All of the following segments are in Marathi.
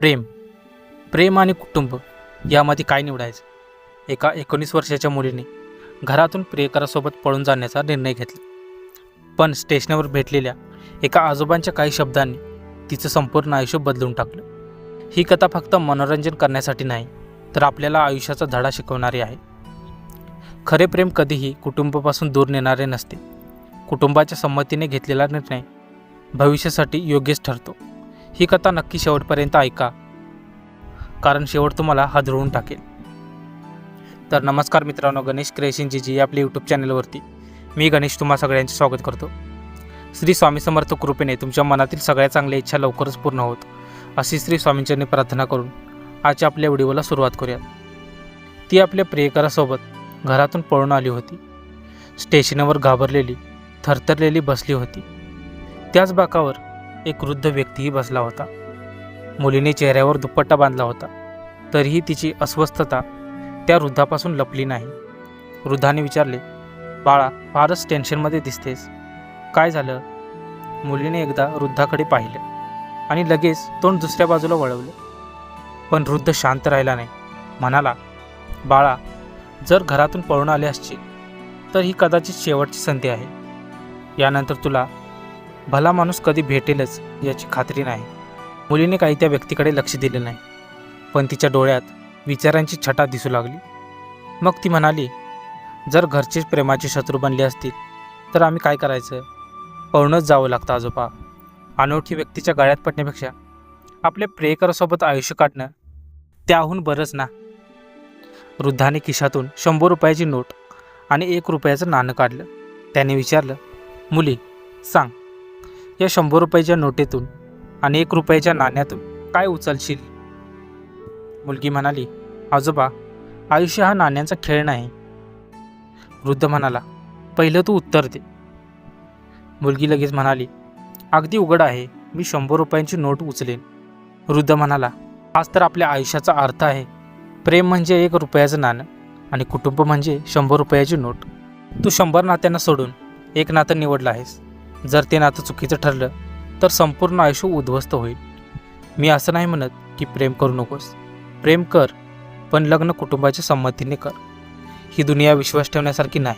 प्रेम. प्रेम आणि कुटुंब यामध्ये काय निवडायचं? एका एकोणीस वर्षाच्या मुलीने घरातून प्रियकरासोबत पळून जाण्याचा निर्णय घेतला. पण स्टेशनवर भेटलेल्या एका आजोबांच्या काही शब्दांनी तिचं संपूर्ण आयुष्य बदलून टाकलं. ही कथा फक्त मनोरंजन करण्यासाठी नाही तर आपल्याला आयुष्याचा धडा शिकवणारी आहे. खरे प्रेम कधीही कुटुंबापासून दूर नेणारे नसते. कुटुंबाच्या संमतीने घेतलेला निर्णय भविष्यासाठी योग्यच ठरतो. ही कथा नक्की शेवटपर्यंत ऐका. कारण शेवट तुम्हाला हादरवून टाकेल. तर नमस्कार मित्रांनो गणेश क्रिएशन जी आपल्या यूट्यूब चॅनलवरती मी गणेश तुम्हा सगळ्यांचे स्वागत करतो. श्री स्वामी समर्थ कृपेने तुमच्या मनातील सगळ्या चांगल्या इच्छा लवकरच पूर्ण होत. अशी श्री स्वामींच्यांनी प्रार्थना करून आजच्या आपल्या व्हिडिओला सुरुवात करूया ती आपल्या प्रियकरासोबत घरातून पळून आली होती. स्टेशनवर घाबरलेली थरथरलेली बसली होती. त्याच बाकावर एक वृद्ध व्यक्तीही बसला होता. मुलीने चेहऱ्यावर दुपट्टा बांधला होता. तरीही तिची अस्वस्थता त्या वृद्धापासून लपली नाही. वृद्धाने विचारले बाळा फारच टेन्शनमध्ये दिसतेस. काय झालं? मुलीने एकदा वृद्धाकडे पाहिलं आणि लगेच तोंड दुसऱ्या बाजूला वळवलं. पण वृद्ध शांत राहिला नाही. म्हणाला बाळा जर घरातून पळून आले असशील तर ही कदाचित शेवटची संधी आहे. यानंतर तुला भला माणूस कधी भेटेलच याची खात्री नाही. मुलीने काही त्या व्यक्तीकडे लक्ष दिले नाही. पण तिच्या डोळ्यात विचारांची छटा दिसू लागली. मग ती म्हणाली जर घरचेच प्रेमाचे शत्रू बनले असतील तर आम्ही काय करायचं? पळूनच जावं लागतं आजोबा. अनोळखी व्यक्तीच्या गळ्यात पडण्यापेक्षा आपल्या प्रेयकरासोबत आयुष्य काढणं त्याहून बरंच ना. वृद्धाने खिशातून शंभर रुपयाची नोट आणि एक रुपयाचं नाणं काढलं. त्याने विचारलं मुली सांग या शंभर रुपयाच्या नोटेतून आणि एक रुपयाच्या नाण्यातून काय उचलशील? मुलगी म्हणाली आजोबा आयुष्य हा नाण्यांचा खेळ नाही. वृद्ध म्हणाला पहिलं तू उत्तर दे. मुलगी लगेच म्हणाली अगदी उघड आहे मी शंभर रुपयांची नोट उचलेन. वृद्ध म्हणाला आज तर आपल्या आयुष्याचा अर्थ आहे. प्रेम म्हणजे एक रुपयाचं नाणं आणि कुटुंब म्हणजे शंभर रुपयाची नोट. तू शंभर नात्यांना सोडून एक नातं निवडलं आहेस. जर ते नातं चुकीचं ठरलं तर संपूर्ण आयुष्य उद्ध्वस्त होईल. मी असं नाही म्हणत की प्रेम करू नकोस. प्रेम कर पण लग्न कुटुंबाच्या संमतीने कर. ही दुनिया विश्वास ठेवण्यासारखी नाही.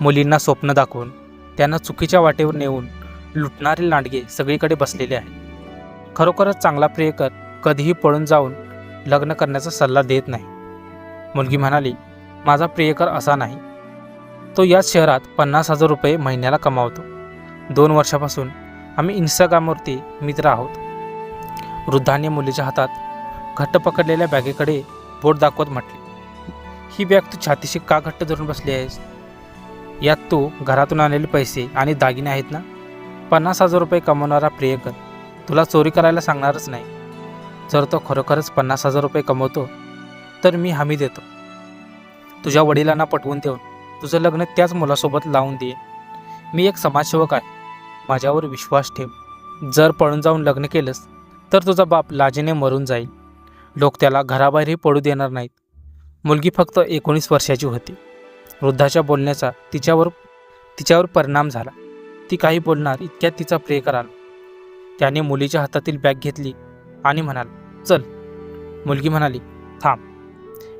मुलींना स्वप्न दाखवून त्यांना चुकीच्या वाटेवर नेऊन लुटणारे लांडगे सगळीकडे बसलेले आहेत. खरोखरच चांगला प्रियकर कधीही पळून जाऊन लग्न करण्याचा सल्ला देत नाही. मुलगी म्हणाली माझा प्रियकर असा नाही. तो याच शहरात पन्नास हजार रुपये महिन्याला कमावतो. दोन वर्षापासून आम्ही इंस्टाग्रामवरती मित्र आहोत. वृद्धाने मुलीच्या हातात घट्ट पकडलेल्या बॅगेकडे बोट दाखवत म्हटले ही बॅग तू छातीशी का घट्ट धरून बसली आहेस? यात तू घरातून आणलेले पैसे आणि दागिने आहेत ना? पन्नास हजार रुपये कमवणारा प्रियकर तुला चोरी करायला सांगणारच नाही. जर तो खरोखरच पन्नास हजार रुपये कमवतो तर मी हमी देतो. तुझ्या वडिलांना पटवून देऊन तुझं लग्न त्याच मुलासोबत लावून दे. मी एक समाजसेवक आहे. माझ्यावर विश्वास ठेव. जर पळून जाऊन लग्न केलंस तर तुझा बाप लाजेने मरून जाईल. लोक त्याला घराबाहेरही पडू देणार नाहीत. मुलगी फक्त एकोणीस वर्षाची होती. वृद्धाच्या बोलण्याचा तिच्यावर तिच्यावर परिणाम झाला. ती काही बोलणार इतक्यात तिचा प्रे कराल. त्याने मुलीच्या हातातील बॅग घेतली आणि म्हणाला चल. मुलगी म्हणाली थांब.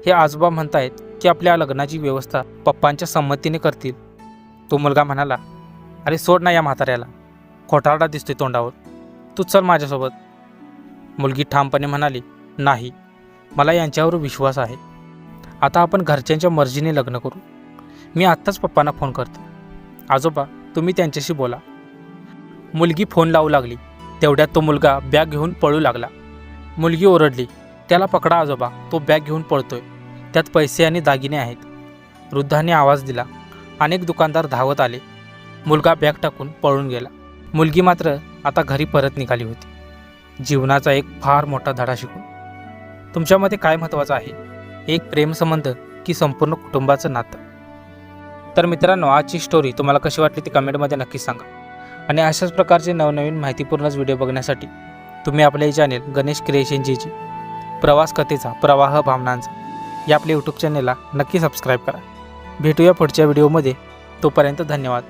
हे आजोबा म्हणतायत की आपल्या लग्नाची व्यवस्था पप्पांच्या संमतीने करतील. तो मुलगा म्हणाला अरे सोड ना या म्हाताऱ्याला. खोटारडा दिसतोय तोंडावर. तू चल माझ्यासोबत. मुलगी ठामपणे म्हणाली नाही मला यांच्यावर विश्वास आहे. आता आपण घरच्यांच्या मर्जीने लग्न करू. मी आत्ताच पप्पांना फोन करते. आजोबा तुम्ही त्यांच्याशी बोला. मुलगी फोन लावू लागली. तेवढ्यात तो मुलगा बॅग घेऊन पळू लागला. मुलगी ओरडली त्याला पकडा आजोबा तो बॅग घेऊन पळतोय. त्यात पैसे आणि दागिने आहेत. वृद्धाने आवाज दिला. अनेक दुकानदार धावत आले. मुलगा बॅग टाकून पळून गेला. मुलगी मात्र आता घरी परत निघाली होती. जीवनाचा एक फार मोठा धडा शिकून. तुमच्यामध्ये काय महत्त्वाचं आहे? एक प्रेमसंबंध की संपूर्ण कुटुंबाचं नातं? तर मित्रांनो आजची स्टोरी तुम्हाला कशी वाटली ती कमेंटमध्ये नक्कीच सांगा. आणि अशाच प्रकारचे नवनवीन माहितीपूर्णच व्हिडिओ बघण्यासाठी तुम्ही आपले चॅनेल गणेश क्रिएशन जीची प्रवास कथेचा प्रवाह भावनांचा या आपल्या यूट्यूब चॅनेलला नक्की सबस्क्राईब करा. भेटूया पुढच्या व्हिडिओमध्ये तोपर्यंत धन्यवाद.